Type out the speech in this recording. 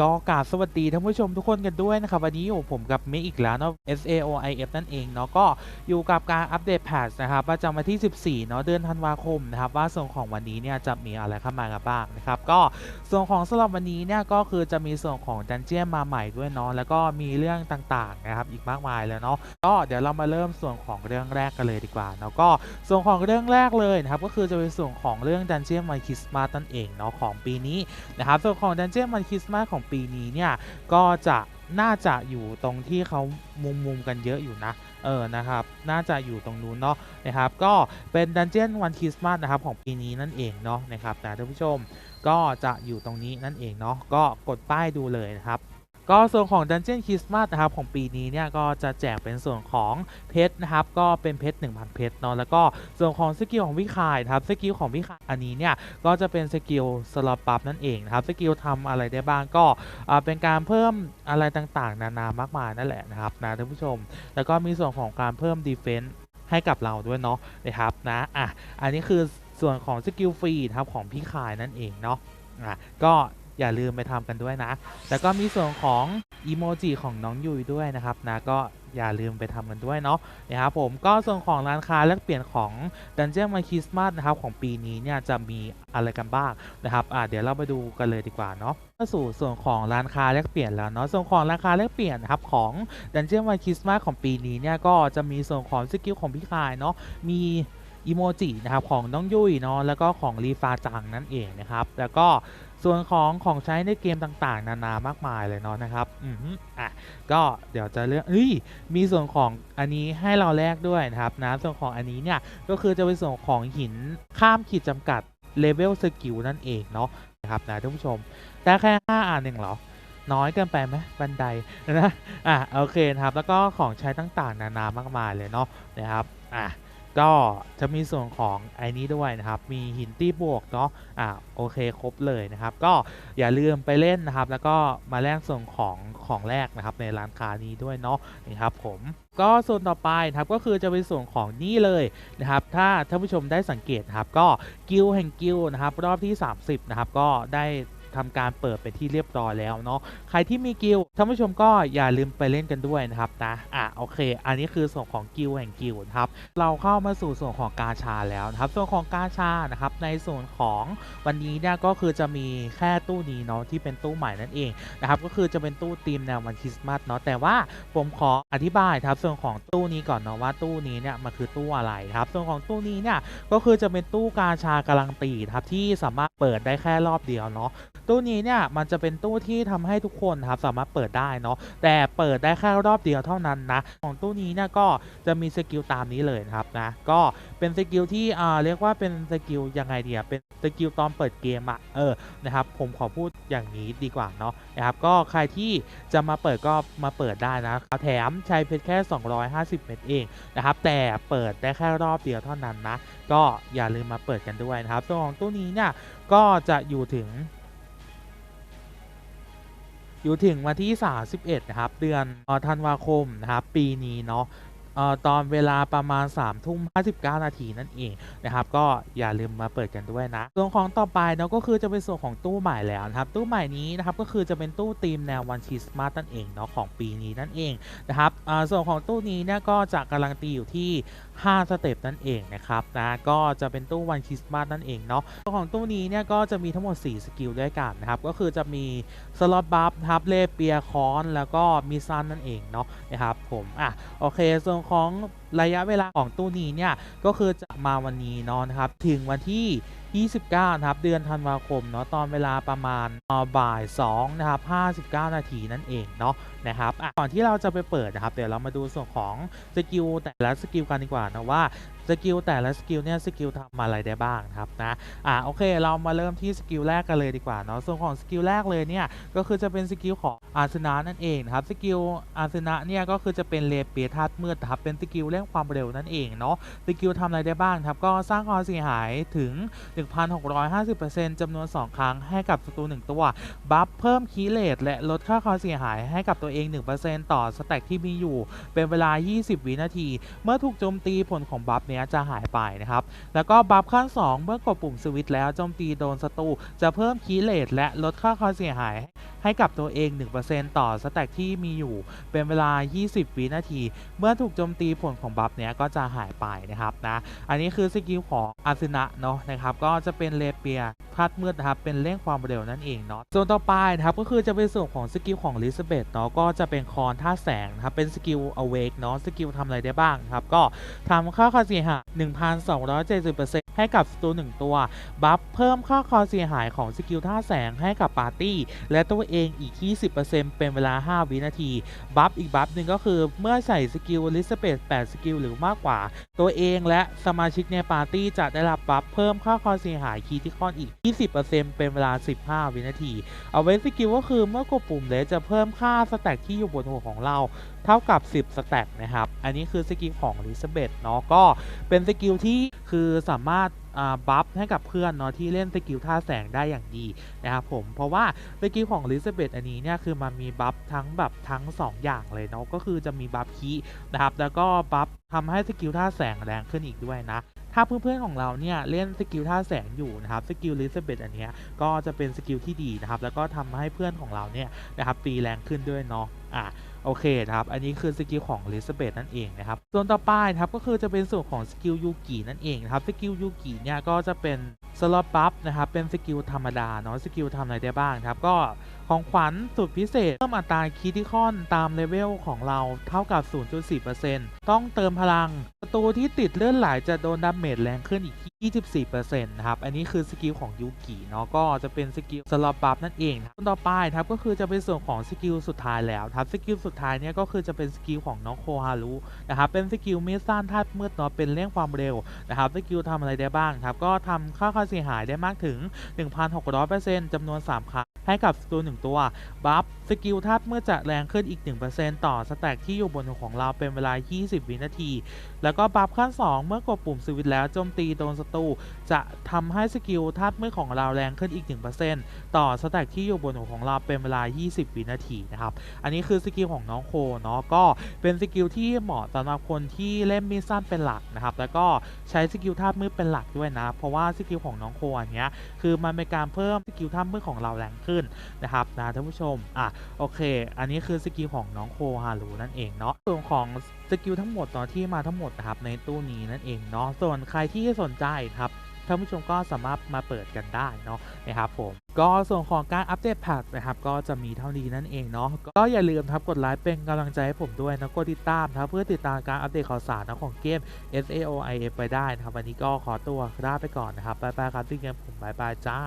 ก็กราบสวัสดีท่านผู้ชมทุกคนกันด้วยนะครับ วันนี้อยู่ผมกับเมฆอีกแล้วเนาะ S A O I F นั่นเองเนาะก็อยู่กับการอัปเดตแพทนะครับประจำวันที่ 14 เนาะเดือนธันวาคมนะครับว่าส่วนของวันนี้เนี่ยจะมีอะไรเข้ามากันบ้างนะครับก็ส่วนของสำหรับวันนี้เนี่ยก็คือจะมีส่วนของดันเจียนมาใหม่ด้วยเนาะแล้วก็มีเรื่องต่างๆนะครับอีกมากมายเลยเนาะก็เดี๋ยวเรามาเริ่มส่วนของเรื่องแรกกันเลยดีกว่าเนาะก็ส่วนของเรื่องแรกเลยนะครับก็คือจะเป็นส่วนของเรื่องดันเจียนมาคิสมานั่นเองเนาะของปีนี้นะครับส่วนของดันเจียนมันคริสต์มาสของปีนี้เนี่ยก็จะน่าจะอยู่ตรงที่เขามุมมุมๆกันเยอะอยู่นะ เออ นะครับ น่าจะอยู่ตรงนู้นเนาะ นะครับ ก็เป็นดันเจียนวันคริสต์มาสนะครับของปีนี้นั่นเองเนาะ นะครับนะท่านผู้ชม ก็จะอยู่ตรงนี้นั่นเองเนาะ ก็กดป้ายดูเลยนะครับ ก็ส่วนของ Dungeon Christmas นะครับของปีนี้เนี่ยก็จะแจกเป็นส่วนของเพชรนะครับก็เป็นเพชร1,000 เพชรเนาะแล้วก็ส่วนของสกิลของพี่คายนะครับสกิลของพี่คายอันนี้เนี่ยก็จะเป็นสกิลสล็อตปั๊บนั่นเองนะครับสกิลทำอะไรได้บ้างก็เป็นการเพิ่มอะไรต่างๆ นานามากมายนั่นแหละนะครับนะท่านผู้ชม แล้วก็มีส่วนของการเพิ่มดีเฟนซ์ให้กับเราด้วยเนาะนะครับนะอะอันนี้คือส่วนของสกิลฟรีครับของพี่คายนั่นเองเนาะอะก็ อย่าลืมไปทำกันด้วยนะ แล้วก็มีส่วนของอีโมจิของน้องยุยด้วยนะครับนะก็อย่าลืมไปทำกันด้วยเนาะนะครับผมก็ส่วนของร้านค้าแลกเปลี่ยนของ Dungeon My Christmas นะครับของปีนี้เนี่ยจะมีอะไรกันบ้างนะครับอ่าเดี๋ยวเราไปดูกันเลยดีกว่าเนาะเข้าสู่ส่วนของร้านค้าแลกเปลี่ยนแล้วเนาะส่วนของร้านค้าแลกเปลี่ยนนะครับของ Dungeon My Christmas ของปีนี้เนี่ยก็จะมีส่วนของสกิลของพี่คายเนาะมีอีโมจินะครับของน้องยุ้ยเนาะแล้วก็ของรีฟาจังนั่นเองนะครับแล้วก็ ส่วนของของใช้ในเกมต่างๆ นานามากมายเลยเนาะนะครับ อือฮึอะ ก็เดี๋ยวจะเลือกเอ้ย มีส่วนของอันนี้ให้เราแลกด้วยนะครับนะส่วนของอันนี้เนี่ยก็คือจะเป็นส่วนของหินข้ามขีดจำกัดเลเวลสกิลนั่นเองเนาะนะครับนะท่านผู้ชม แต่แค่ 5อันเองเหรอ น้อยเกินไปไหมบันไดนะ อะโอเคนะครับ แล้วก็ของใช้ต่างๆ นานามากมายเลยเนาะนะครับ อะ ก็จะมีส่วนของไอ้นี้ด้วยนะครับ มีหินตี้บวกเนาะ อะโอเคครบเลยนะครับ ก็อย่าลืมไปเล่นนะครับ แล้วก็มาแลกส่วนของของแรกนะครับในร้านค้านี้ด้วยเนาะนะครับผมก็ส่วนต่อไปนะครับก็คือจะเป็นส่วนของนี่เลยนะครับ ถ้าท่านผู้ชมได้สังเกตนะครับก็กิลแห่งกิลนะครับรอบที่ 30นะครับก็ได้ ทำการเปิดไปที่เรียบร้อยแล้วเนาะใครที่มีกิลท่านผู้ชมก็อย่าลืมไปเล่นกันด้วยนะครับนะอะโอเค อันนี้คือส่วนของกิลแห่งกิลนะครับเราเข้ามาสู่ส่วนของกาชาแล้วนะครับส่วนของกาชานะครับในส่วนของวันนี้เนี่ยก็คือจะมีแค่ตู้นี้เนาะที่เป็นตู้ใหม่นั่นเองนะครับก็คือจะเป็นตู้ธีมแนววันคริสต์มาสเนาะแต่ว่าผมขออธิบายครับส่วนของตู้นี้ก่อนเนาะว่าตู้นี้เนี่ยมันคือตู้อะไรครับส่วนของตู้นี้เนี่ยก็คือจะเป็นตู้กาชากำลังตีครับที่สามารถเปิดได้แค่รอบเดียวเนาะตู้นี้เนี่ยมันจะเป็นตู้ที่ทำให้ทุกคนครับสามารถเปิดได้เนาะแต่เปิดได้แค่รอบเดียวเท่านั้นนะของตู้นี้เนี่ยก็จะมีสกิลตามนี้เลยครับนะก็เป็นสกิลที่อ่าเรียกว่าเป็นสกิลยังไงเดียเป็นสกิลตอนเปิดเกมอะเออนะครับผมขอพูดอย่างนี้ดีกว่าเนาะนะครับก็ใครที่จะมาเปิดก็มาเปิดได้นะแถมใช้เพชรแค่ 250 เม็ดเองนะครับแต่เปิดได้แค่รอบเดียวเท่านั้นนะก็อย่าลืมมาเปิดกันด้วยนะครับส่วของตู้นี้เนี่ยก็จะอยู่ถึง อยู่ถึงวันที่ 31 นะครับ เดือนอธันวาคม นะครับ ปีนี้เนาะตอนเวลาประมาณ3ทุ่ม59 นาทีนั่นเองนะครับ ก็อย่าลืมมาเปิดกันด้วยนะ ส่วนของต่อไปเนาะก็คือจะเป็นส่วนของตู้ใหม่แล้วนะครับ ตู้ใหม่นี้นะครับก็คือจะเป็นตู้ธีมแนววันคริสต์มาสนั่นเองเนาะของปีนี้นั่นเองนะครับส่วนของตู้นี้เนี่ยก็จะการันตีอยู่ที่ 5 สเต็ปนั่นเองนะครับนะก็จะเป็นตู้วันคริสต์มาสนั่นเองเนาะตัวของตู้นี้เนี่ยก็จะมีทั้งหมด 4 สกิลด้วยกันนะครับก็คือจะมีสล็อตบัฟทับเล่เปียคอน แล้วก็มีซันนั่นเองเนาะนะครับผมอะโอเคส่วนของ ระยะเวลาของตู้นี้เนี่ยก็คือจะมาวันนี้เนาะนะครับถึงวันที่ 29 นะครับ เดือนธันวาคมเนาะตอนเวลาประมาณบ่าย2นะครับ59 นาทีนั่นเองเนาะนะครับก่อนที่เราจะไปเปิดนะครับเดี๋ยวเรามาดูส่วนของสกิลแต่ละสกิลกันดีกว่านะว่า สกิลแต่ละสกิลเนี่ยสกิลทำอะไรได้บ้างครับนะอ่าโอเคเรามาเริ่มที่สกิลแรกกันเลยดีกว่าเนาะส่วนของสกิลแรกเลยเนี่ยก็คือจะเป็นสกิลของอาสนะนั่นเองครับสกิลอาสนะเนี่ยก็คือจะเป็นเลเปียธาตุมืดครับเป็นสกิลเร่งความเร็วนั่นเองเนาะสกิลทำอะไรได้บ้างครับก็สร้างความเสียหายถึง 1,650%จำนวน 2 ครั้งให้กับศัตรู1ตัวบัฟเพิ่มคีเลทและลดค่าความเสียหายให้กับตัวเอง 1%ต่อสแต็กที่มีอยู่ เป็นเวลา 20 วินาที เมื่อถูกโจมตีผลของบัฟเนี้ยจะหายไปนะครับ แล้วก็บัฟขั้น 2 เมื่อกดปุ่มสวิตช์แล้วโจมตีโดนศัตรูจะเพิ่มคีย์เลตและลดค่าความเสียหาย ให้กับตัวเอง 1%ต่อสแต็กที่มีอยู่เป็นเวลา 20 วินาที เมื่อถูกโจมตีผลของบัฟเนี้ยก็จะหายไปนะครับนะอันนี้คือสกิลของอาซึนะเนาะนะครับก็จะเป็นเลเปียพัดมืดนะครับเป็นเร่งความเร็วนั่นเองเนาะส่วนต่อไปนะครับก็คือจะเป็นส่วนของสกิลของลิซเบตเนาะก็จะเป็นคอนท่าแสงนะครับเป็นสกิล awake เนาะสกิลทำอะไรได้บ้างครับก็ทำค่าความเสียหาย1,270%ให้กับศัตรูหนึ่งตัว บัฟเพิ่มค่าความเสียหายของสกิลท่าแสงให้กับปาร์ตี้ และตัวเองอีก 20%เป็นเวลา 5 วินาที บัฟอีกบัฟหนึ่งก็คือเมื่อใส่สกิลลิสเปต8สกิลหรือมากกว่า ตัวเองและสมาชิกในปาร์ตี้จะได้รับบัฟเพิ่มค่าความเสียหายคีย์ที่คอนอีก 20%เป็นเวลา 15 วินาที เอาไว้สกิลก็คือเมื่อกดปุ่มเลสจะเพิ่มค่าสแต็กที่อยู่บนหัวของเราเท่ากับ 10 สแต็กนะครับ อันนี้คือสกิลของลิซเบตเนาะก็เป็นสกิลที่คือสามารถ บัฟให้กับเพื่อนเนาะที่เล่นสกิลท่าแสงได้อย่างดีนะครับผมเพราะว่าสกิลของลิซเบตอันนี้เนี่ยคือมันมีบัฟทั้งแบบทั้ง 2 อย่างเลยเนาะก็คือจะมีบัฟคีนะครับแล้วก็บัฟทำให้สกิลท่าแสงแรงขึ้นอีกด้วยนะถ้าเพื่อนๆของเราเนี่ยเล่นสกิลท่าแสงอยู่นะครับสกิลลิซเบตอันนี้ก็จะเป็นสกิลที่ดีนะครับแล้วก็ทำให้เพื่อนของเราเนี่ยนะครับตีแรงขึ้นด้วยเนาะ อะโอเคนะครับ อันนี้คือสกิลของลิซเบตนั่นเองนะครับ ส่วนต่อไปนะครับก็คือจะเป็นส่วนของสกิลยูกินั่นเองนะครับ สกิลยูกิเนี่ยก็จะเป็นสล็อตบัฟนะครับ เป็นสกิลธรรมดาเนาะ สกิลทำอะไรได้บ้างครับ ก็ของขวัญสุดพิเศษเพิ่มอัตราคิติคอนตามเลเวลของเราเท่ากับ 0.4%ต้องเติมพลัง ศัตรูที่ติดเลื่อนไหลจะโดนดาเมจแรงขึ้นอีก 24%นะครับ อันนี้คือสกิลของยูกิเนาะ ก็จะเป็นสกิลสล็อตบัฟนั่นเองนะต่อไปครับก็คือจะเป็นส่วนของสกิลสุดท้ายแล้วครับ สกิลสุดท้ายเนี่ยก็คือจะเป็นสกิลของน้องโคฮารุนะครับ เป็นสกิลมีดสั้นธาตุมืดเนาะ เป็นเร่งความเร็วนะครับ สกิลทำอะไรได้บ้างครับ ก็ทำค่าควาเสียหายได้มากถึง 1,600%จำนวน 3 ครั้ง ให้กับศัตรูหนึ่งตัวบัฟสกิลธาตุมืดจะแรงขึ้นอีก 1%ต่อสแต็กที่อยู่บนหัวของเราเป็นเวลา 20 วินาที แล้วก็บัฟขั้น 2 เมื่อกดปุ่มสวิตช์แล้วโจมตีโดนศัตรูจะทำให้สกิลธาตุมืดของเราแรงขึ้นอีก 1%ต่อสแต็กที่อยู่บนหัวของเราเป็นเวลา 20 วินาทีนะครับ อันนี้คือสกิลของน้องโคเนาะก็เป็นสกิลที่เหมาะสำหรับคนที่เล่นมีสั้นเป็นหลักนะครับ แล้วก็ใช้สกิลธาตุมืดเป็นหลักด้วยนะ เพราะว่าสกิลของน้องโคอันเนี้ยคือมันเป็นการเพิ่มสกิลธาตุมืดของเราแรงขึ้นนะครับนะท่านผู้ชมอะโอเค อันนี้คือสกิลของน้องโคฮารุนั่นเองเนาะส่วนของสกิลทั้งหมดตอนที่มาทั้งหมดนะครับในตู้นี้นั่นเองเนาะส่วนใครที่สนใจครับท่านผู้ชมก็สามารถมาเปิดกันได้เนาะนะครับผมก็ส่วนของการอัปเดตแพทนะครับก็จะมีเท่านี้นั่นเองเนาะก็อย่าลืมครับกดไลค์เป็นกำลังใจให้ผมด้วยนะกดติดตามนะครับเพื่อติดตามการอัปเดตข่าวสารนะของเกม S A O I F ไปได้นะครับวันนี้ก็ขอตัวลาไปก่อนนะครับบายบายครับที่เกมผมบายบายจ้า